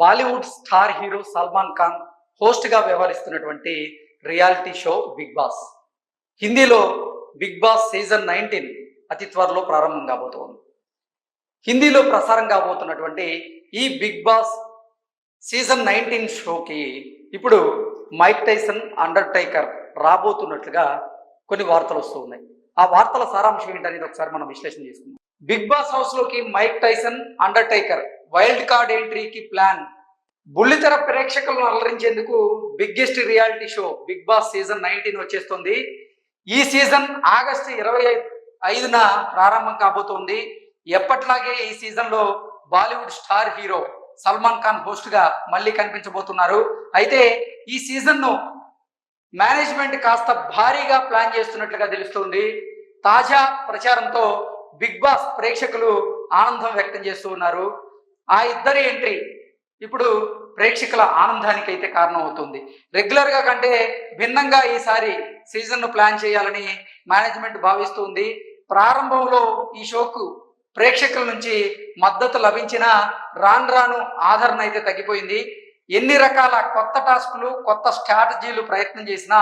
Bollywood star hero Salman Khan హోస్ట్గా వ్యవహరిస్తున్నటువంటి reality show big boss. హిందీలో బిగ్ బాస్ సీజన్ నైన్టీన్ అతి త్వరలో ప్రారంభం కాబోతోంది. హిందీలో ప్రసారం కాబోతున్నటువంటి ఈ బిగ్ బాస్ సీజన్ నైన్టీన్ షోకి ఇప్పుడు మైక్ టైసన్ అండర్ టైకర్ రాబోతున్నట్లుగా కొన్ని వార్తలు వస్తూ ఉన్నాయి. ఆ వార్తల సారాంశం ఏంటనేది ఒకసారి మనం విశ్లేషణ చేసుకుందాం. బిగ్ బాస్ హౌస్లోకి Mike Tyson Undertaker wild card ఎంట్రీకి plan. బుల్లితెర ప్రేక్షకులను అలరించేందుకు biggest reality show Bigg Boss season nineteen వచ్చేస్తుంది. ఈ సీజన్ ఆగస్టు ఇరవై ఐదున ప్రారంభం కాబోతోంది. ఎప్పట్లాగే ఈ సీజన్లో బాలీవుడ్ స్టార్ హీరో సల్మాన్ ఖాన్ హోస్ట్గా మళ్ళీ కనిపించబోతున్నారు. అయితే ఈ సీజన్ను మేనేజ్మెంట్ కాస్త భారీగా ప్లాన్ చేస్తున్నట్లుగా తెలుస్తుంది. తాజా ప్రచారంతో బిగ్ బాస్ ప్రేక్షకులు ఆనందం వ్యక్తం చేస్తూ ఉన్నారు. ఆ ఇద్దరి ఎంట్రీ ఇప్పుడు ప్రేక్షకుల ఆనందానికి అయితే కారణం అవుతుంది రెగ్యులర్గా కంటే భిన్నంగా ఈసారి సీజన్ను ప్లాన్ చేయాలని మేనేజ్మెంట్ భావిస్తుంది. ప్రారంభంలో ఈ షోకు ప్రేక్షకుల నుంచి మద్దతు లభించినా రాను రాను ఆదరణ అయితే తగ్గిపోయింది. ఎన్ని రకాల కొత్త టాస్కులు కొత్త స్ట్రాటజీలు ప్రయత్నం చేసినా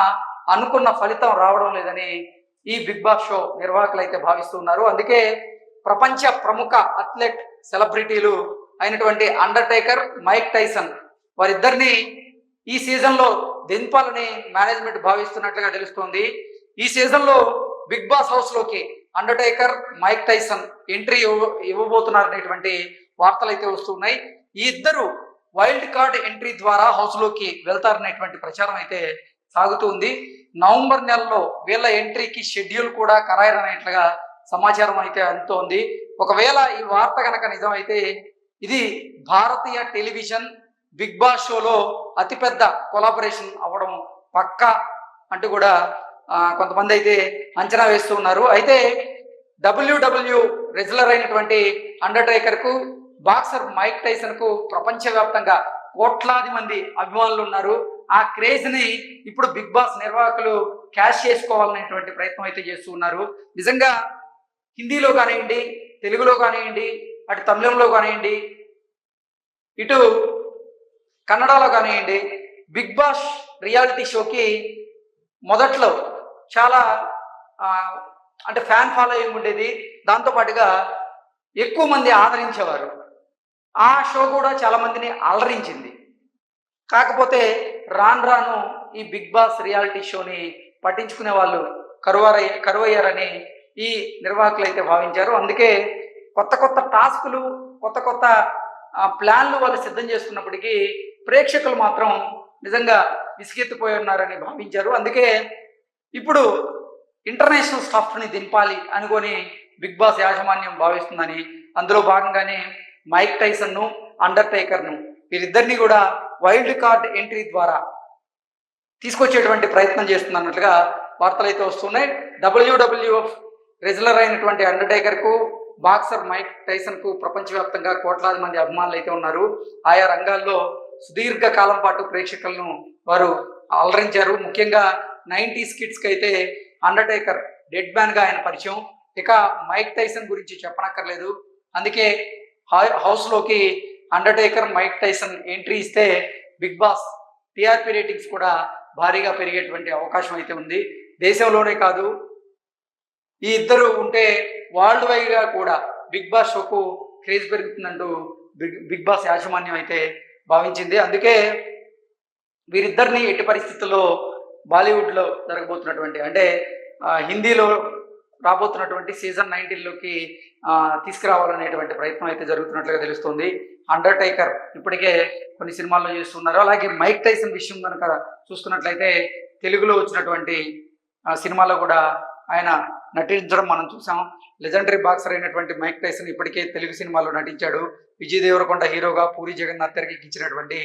అనుకున్న ఫలితం రావడం లేదని ఈ బిగ్ బాస్ షో నిర్వాహకులు అయితే భావిస్తున్నారు. అందుకే ప్రపంచ ప్రముఖ అథ్లెట్ సెలబ్రిటీలు అయినటువంటి అండర్టేకర్ మైక్ టైసన్ వారిద్దరిని ఈ సీజన్లో దింపాలని మేనేజ్మెంట్ భావిస్తున్నట్లుగా తెలుస్తోంది. ఈ సీజన్లో బిగ్ బాస్ హౌస్లోకి అండర్టేకర్ మైక్ టైసన్ ఎంట్రీ ఇవ్వ ఇవ్వబోతున్నారనేటువంటి వార్తలు అయితే వస్తున్నాయి. ఈ ఇద్దరు వైల్డ్ కార్డ్ ఎంట్రీ ద్వారా హౌస్లోకి వెళ్తారనేటువంటి ప్రచారం అయితే సాగుతుంది. నవంబర్ నెలలో వీళ్ళ ఎంట్రీకి షెడ్యూల్ కూడా ఖరారనేట్లుగా సమాచారం అయితే అందుతోంది. ఒకవేళ ఈ వార్త కనుక నిజమైతే ఇది భారతీయ టెలివిజన్ బిగ్ బాస్ షోలో అతిపెద్ద కొలాబరేషన్ అవ్వడం పక్కా అంటూ కూడా కొంతమంది అయితే అంచనా వేస్తూ ఉన్నారు. అయితే డబ్ల్యూడబ్ల్యూ రెజులర్ అయినటువంటి అండర్టేకర్కు బాక్సర్ మైక్ టైసన్కు ప్రపంచవ్యాప్తంగా కోట్లాది మంది అభిమానులు ఉన్నారు. ఆ క్రేజ్ని ఇప్పుడు బిగ్ బాస్ నిర్వాహకులు క్యాష్ చేసుకోవాలనేటువంటి ప్రయత్నం అయితే చేస్తూ ఉన్నారు. నిజంగా హిందీలో కానివ్వండి తెలుగులో కానివ్వండి అటు తమిళంలో కానివ్వండి ఇటు కన్నడలో కానివ్వండి బిగ్ బాస్ రియాలిటీ షోకి మొదట్లో చాలా అంటే ఫ్యాన్ ఫాలోయింగ్ ఉండేది. దాంతోపాటుగా ఎక్కువ మంది ఆదరించేవారు. ఆ షో కూడా చాలా మందిని అలరించింది. కాకపోతే రాను రాను ఈ బిగ్ బాస్ రియాలిటీ షోని పట్టించుకునే వాళ్ళు కరువారయ్య కరువయ్యారని ఈ నిర్వాహకులు అయితే భావించారు. అందుకే కొత్త కొత్త టాస్కులు కొత్త కొత్త ప్లాన్లు వాళ్ళు సిద్ధం చేస్తున్నప్పటికీ ప్రేక్షకులు మాత్రం నిజంగా విసిగెత్తిపోయి ఉన్నారని భావించారు. అందుకే ఇప్పుడు ఇంటర్నేషనల్ స్టాఫ్ని దింపాలి అనుకొని బిగ్ బాస్ యాజమాన్యం భావిస్తుందని అందులో భాగంగానే మైక్ టైసన్ను అండర్ టేకర్ను వీరిద్దరిని కూడా వైల్డ్ కార్డ్ ఎంట్రీ ద్వారా తీసుకొచ్చేటువంటి ప్రయత్నం చేస్తున్నట్లుగా వార్తలు అయితే వస్తున్నాయి. డబ్ల్యూడబ్ల్యూఎఫ్ రెజులర్ అయినటువంటి అండర్టేకర్కు బాక్సర్ మైక్ టైసన్కు ప్రపంచవ్యాప్తంగా కోట్లాది మంది అభిమానులు అయితే ఉన్నారు. ఆయా రంగాల్లో సుదీర్ఘ కాలం పాటు ప్రేక్షకులను వారు అలరించారు. ముఖ్యంగా నైంటీస్ కిడ్స్కి అయితే అండర్టేకర్ డెడ్ మ్యాన్గా ఆయన పరిచయం. ఇక మైక్ టైసన్ గురించి చెప్పనక్కర్లేదు. అందుకే హౌ- హౌస్లోకి అండర్టేకర్ మైక్ టైసన్ ఎంట్రీ ఇస్తే బిగ్ బాస్ టీఆర్పీ రేటింగ్స్ కూడా భారీగా పెరిగేటువంటి అవకాశం అయితే ఉంది. దేశంలోనే కాదు ఈ ఇద్దరు ఉంటే వరల్డ్ వైడ్గా కూడా బిగ్ బాస్ షోకు క్రేజ్ పెరుగుతుందంటూ బిగ్ బిగ్ బాస్ యాజమాన్యం అయితే భావించింది. అందుకే వీరిద్దరిని ఎట్టి పరిస్థితుల్లో బాలీవుడ్లో జరగబోతున్నటువంటి అంటే హిందీలో రాబోతున్నటువంటి సీజన్ నైన్టీన్లోకి తీసుకురావాలనేటువంటి ప్రయత్నం అయితే జరుగుతున్నట్లుగా తెలుస్తుంది. అండర్ టైకర్ ఇప్పటికే కొన్ని సినిమాల్లో చేస్తున్నారు. అలాగే మైక్ టైసన్ విషయం కనుక చూసుకున్నట్లయితే తెలుగులో వచ్చినటువంటి సినిమాలో కూడా ఆయన నటించడం మనం చూసాం. లెజెండరీ బాక్సర్ అయినటువంటి మైక్ టైసన్ ఇప్పటికే తెలుగు సినిమాలో నటించాడు. విజయ్ దేవరకొండ హీరోగా పూరి జగన్నాథ్ తెరకెక్కించినటువంటి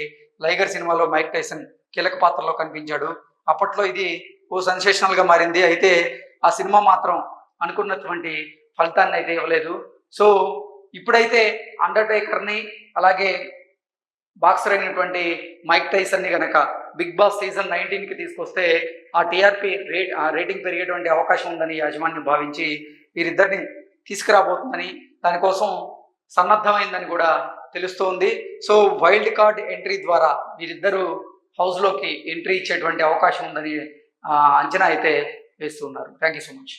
లైగర్ సినిమాలో మైక్ టైసన్ కీలక పాత్రలో కనిపించాడు. అప్పట్లో ఇది ఓ సెన్సేషనల్గా మారింది. అయితే ఆ సినిమా మాత్రం అనుకున్నటువంటి ఫలితాన్ని అయితే ఇవ్వలేదు. సో ఇప్పుడైతే అండర్టేకర్ని అలాగే బాక్సర్ అయినటువంటి మైక్ టైసన్ని గనక బిగ్ బాస్ సీజన్ నైన్టీన్కి తీసుకొస్తే ఆ టీఆర్పీ రేట్ ఆ రేటింగ్ పెరిగేటువంటి అవకాశం ఉందని యాజమాన్యం భావించి వీరిద్దరిని తీసుకురాబోతుందని దానికోసం సన్నద్ధమైందని కూడా తెలుస్తోంది. సో వైల్డ్ కార్డ్ ఎంట్రీ ద్వారా వీరిద్దరూ హౌస్లోకి ఎంట్రీ ఇచ్చేటువంటి అవకాశం ఉందని అంచనా అయితే వేస్తున్నారు థ్యాంక్ యూ సో మచ్.